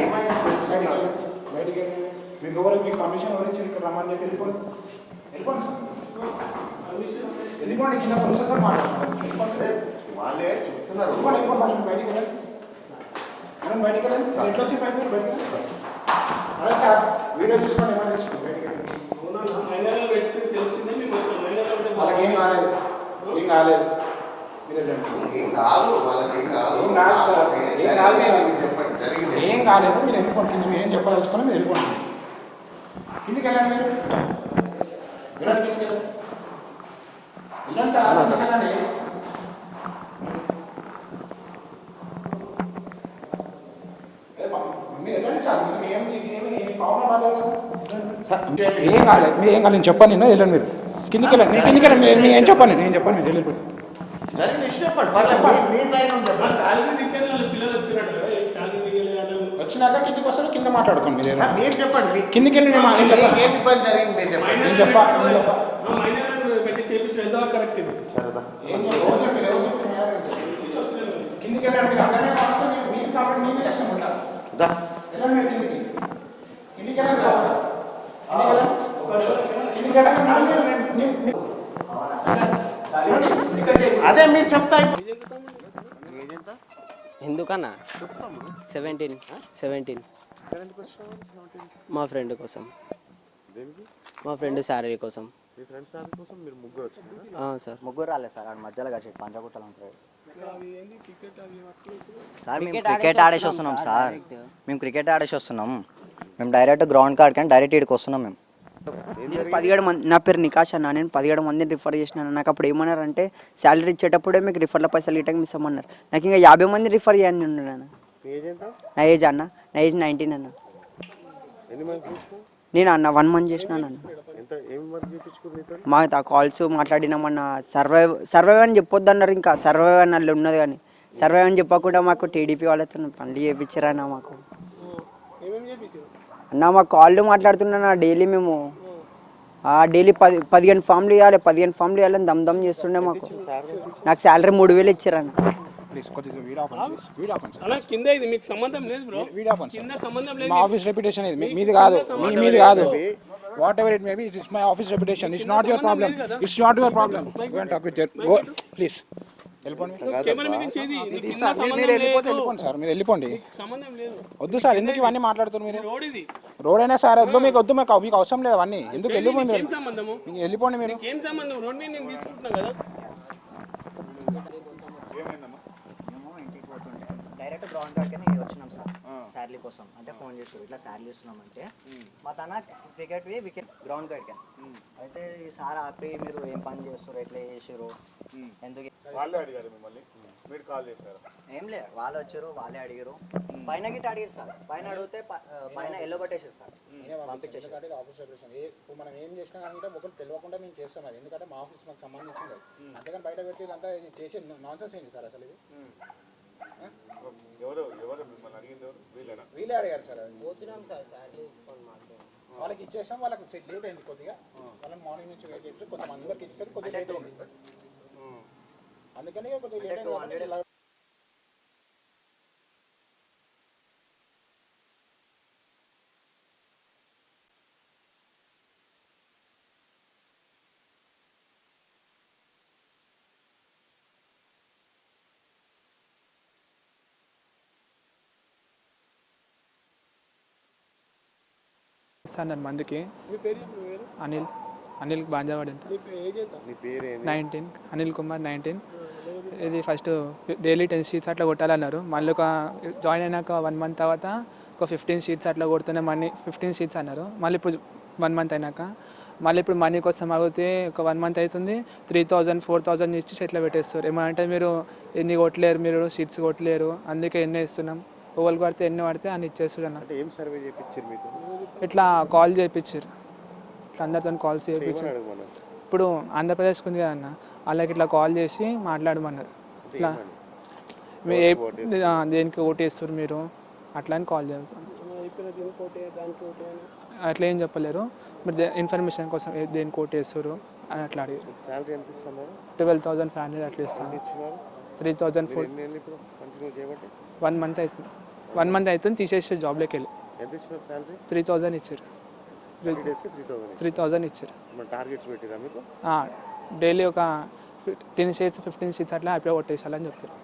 ఏమైనా బయటికి వెళ్ళి మీకు ఎవరు? మీకు పర్మిషన్ ఎవరు ఇచ్చారు? ఇక్కడ రమ్మని చెప్పి వెళ్ళిపోండి. వెళ్ళిపోండి. వెళ్ళిపోండి. కింద పురుషులతో అదే వాళ్ళే చెప్తున్నారు. వెళ్ళిపోండి వెళ్ళిపోండి. ఫస్ట్ బయటికి వెళ్ళండి. మేడం బయటికి వెళ్ళండి. ఎట్లా వచ్చి బయటికి బయటికి అదే సార్ వీడియో తీసుకోండి ఏమైనా తీసుకోండి బయటికి వెళ్ళండి. తెలిసిందే మీకు వాళ్ళకి ఏం కాలేదు. ఏం కాలేదు. మీరు వెళ్ళండి. ఏం కాదు వాళ్ళకి ఏం కాదు. ఏం కాదు సార్. ఏం కాదు సార్. జరిగింది చెప్పండి జరిగింది ఏం కాలేదు మీరు కింద మీరు ఏం చెప్పదలుచుకొని మీరు వెళ్ళిపోండి. కిందికి వెళ్ళండి మీరు. వెళ్ళండి కిందికి వెళ్ళండి. వెళ్ళండి సార్ వెళ్ళండి. ఏ ఏం ఏం ఏం కాలేదు మీరు ఏం కాలేదు నేను చెప్పాను నేను వెళ్ళండి మీరు. కిందికి వెళ్ళండి నేను కిందికి వెళ్ళండి మీరు ఏం చెప్పండి నేను చెప్పాను మీరు చెప్పండి మా చెప్పండి శాలరీ దిక్కేది వాళ్ళ పిల్లలు వచ్చినట్టు కదా ఏం శాలరీ దిగలేదు అంటే వచ్చినాక కిందికి వస్తారు? కింద మాట్లాడుకోండి మీరు. ఆ, మీరు చెప్పండి కిందికి వెళ్ళి నేను ఏం ఇబ్బంది జరిగింది మీరు చెప్పండి నేను చెప్పా, నేను చెప్పా. మైనర్ పెట్టి కరెక్ట్ ఇది? సరేదా? కిందికి వెళ్ళండి మీరు అక్కడనే వస్తే మీరు మీరు కాబట్టి నేనే దా. వెళ్ళండి కిందికి. కిందికి సార్. కిందికి అదే మీరు చెప్తా. ఏజెంట్ ఎందుకన్నా? సెవెంటీన్ సెవెంటీన్ మా ఫ్రెండ్ కోసం. మా ఫ్రెండ్ శాలరీ కోసం. ఆ, సార్. ముగ్గురు రాలేదు సార్ ఆడ మధ్యలో కలిసి పంచగుట్టలు ఉంటారు సార్ మేము క్రికెట్ ఆడేసి వస్తున్నాం సార్. మేము క్రికెట్ ఆడేసి వస్తున్నాం. మేము డైరెక్ట్ గ్రౌండ్ కాడికి కానీ డైరెక్ట్ ఇక్కడికి వస్తున్నాం మేము. నేను పదిహేడు మంది నా పేరు నికాష్ అన్న. నేను పదిహేడు మందిని రిఫర్ చేసినాను నాకు అప్పుడు ఏమన్నారంటే శాలరీ ఇచ్చేటప్పుడే మీకు రిఫర్ల పైసలు ఇటకి మిస్ అమ్మన్నారు నాకు ఇంకా యాభై మంది రిఫర్ చేయని ఉన్నాను. నా ఏజ్ అన్న. నా ఏజ్ నైన్టీన్ అన్న. నేను అన్న వన్ మంత్ చేసినాను అన్న మా కాల్స్ మాట్లాడినామన్న సర్వైవ్ సర్వైవ్ అని చెప్పొద్దు అన్నారు ఇంకా. సర్వైవ్ అని వాళ్ళు ఉన్నది కానీ. సర్వైవ్ అని చెప్పకుండా మాకు టీడీపీ వాళ్ళతో పనులు చేయించారన్న మాకు. అన్న మా కాళ్ళు మాట్లాడుతున్నా డైలీ మేము. ఆ డైలీ పది పదిహేను ఫామ్లు ఇవ్వాలి పదిహేను ఫామ్లు ఇవ్వాలని దమ్ దమ్ చేస్తుండే మాకు. నాకు శాలరీ మూడు వేలు ఇచ్చారన్న. ప్లీజ్ కొద్దిగా వీడియో ఆపండి ప్లీజ్ వీడియో ఆపండి సార్ అలా కింద ఇది మీకు సంబంధం లేదు బ్రో వీడియో ఆపండి సార్ కింద సంబంధం లేదు. మా ఆఫీస్ రెప్యుటేషన్ ఇది. మీది కాదు. మీ మీది కాదు. Whatever it may be it is my office reputation it's not your problem it's not your problem please వెళ్ళిపోండి. సార్, మీరు- వెళ్ళిపోతే సార్ మీరు వద్దు సార్ ఎందుకు ఇవన్నీ మాట్లాడుతున్నారు మీరు? రోడ్ అయినా సార్ వద్దు మీకు వద్దు మీకు మీకు అవసరం లేదు అవన్నీ. ఎందుకు వెళ్ళిపోండి ఏం మీరు? వెళ్ళిపోండి మీరు ఏం సంబంధం రోడ్ మీద నేను తీసుకుంటున్నా కదా డైరెక్ట్ గ్రౌండ్ కాడికి వచ్చినాం సార్. శాలరీ కోసం అంటే ఫోన్ చేసి ఇట్లా శాలరీ ఇస్తున్నాం అంటే మా తన క్రికెట్ వికెట్ గ్రౌండ్ కాడికి. అయితే ఈ సార్ ఆపి మీరు ఏం పని చేస్తారు ఎట్లా చేసారు ఎందుకు వాళ్ళే అడిగారు మిమ్మల్ని. మీరు కాల్ చేశారు. ఏం లే వాళ్ళు వచ్చారు వాళ్ళే అడిగారు. పైన గిట్ట అడిగారు సార్. పైన అడిగితే పైన ఎల్లో కొట్టేసారు సార్. పంపించేసి ఇప్పుడు మనం ఏం చేసినా అంటే ఒకరు తెలియకుండా మేము చేస్తాం అది. ఎందుకంటే మా ఆఫీస్ మాకు సంబంధించింది అది. అంతేగాని బయట పెట్టి ఇదంతా చేసే నాన్ సెన్స్ ఏంటి సార్ అసలు ఇది? ఎవరు ఎవరు మిమ్మల్ని అడిగింది ఎవరు? వీళ్ళేనా? వీలే అడిగారు సార్ అది. వాళ్ళకి ఇచ్చేసాం వాళ్ళకి సెట్ లేట్ అయింది కొద్దిగా. వాళ్ళని మార్నింగ్ నుంచి వెయిట్ చేసి కొంత అందరికి ఇచ్చేసరికి కొద్దిగా లేట్ అయింది. అందుకని కొద్దిగా లేట్ అయింది. కాబట్టి ఇలా ఇస్తాను మందికి. అనిల్. అనిల్ బాంజావాడి మీ ఏజ్ ఎంత నీ పేరు నైన్టీన్. అనిల్ కుమార్ నైన్టీన్. ఇది ఫస్ట్ డైలీ టెన్ షీట్స్ అట్లా కొట్టాలన్నారు. మళ్ళీ ఒక జాయిన్ అయినాక వన్ మంత్ తర్వాత ఒక ఫిఫ్టీన్ షీట్స్ అట్లా కొడుతూనే మనీ ఫిఫ్టీన్ షీట్స్ అన్నారు. మళ్ళీ ఇప్పుడు వన్ మంత్ అయినాక. మళ్ళీ ఇప్పుడు మనీ కోసం అడిగితే ఒక వన్ మంత్ అవుతుంది. త్రీ థౌజండ్ ఫోర్ థౌజండ్ ఇచ్చి సెట్లో పెట్టేస్తారు. ఏమంటే మీరు ఎన్ని కొట్టలేరు మీరు? షీట్స్ కొట్టలేరు. అందుకే ఎన్ని ఇస్తున్నాం. ఓవల్ పడితే ఎన్ని పడితే అని ఇచ్చేస్తారు అన్న. ఏం సర్వే చేయించారు మీకు? ఇట్లా కాల్ చేయించారు ఇట్లా అందరితో కాల్స్ చేయించారు ఇప్పుడు ఆంధ్రప్రదేశ్కి ఉంది కదన్న వాళ్ళకి ఇట్లా కాల్ చేసి మాట్లాడమన్నారు. ఇట్లా మీ ఏ- దేనికి ఓటేస్తారు మీరు? అట్లా అని కాల్ అని అట్లా ఏం చెప్పలేరు. మీరు ఇన్ఫర్మేషన్ కోసం దేనికి ఓటేస్తారు అని అట్లా అడిగారు. ట్వెల్వ్ థౌసండ్ ఫైవ్ హండ్రెడ్ అట్లా ఇస్తాను. Three thousand four one month అవుతుంది వన్ మంత్ అవుతుంది తీసేసి జాబ్లోకి వెళ్ళి త్రీ థౌజండ్ ఇచ్చారు త్రీ థౌజండ్ ఇచ్చారు డైలీ ఒక టెన్ సీట్స్ ఫిఫ్టీన్ సీట్స్ అట్లా అయిపోయి కొట్టేసాలని చెప్పారు.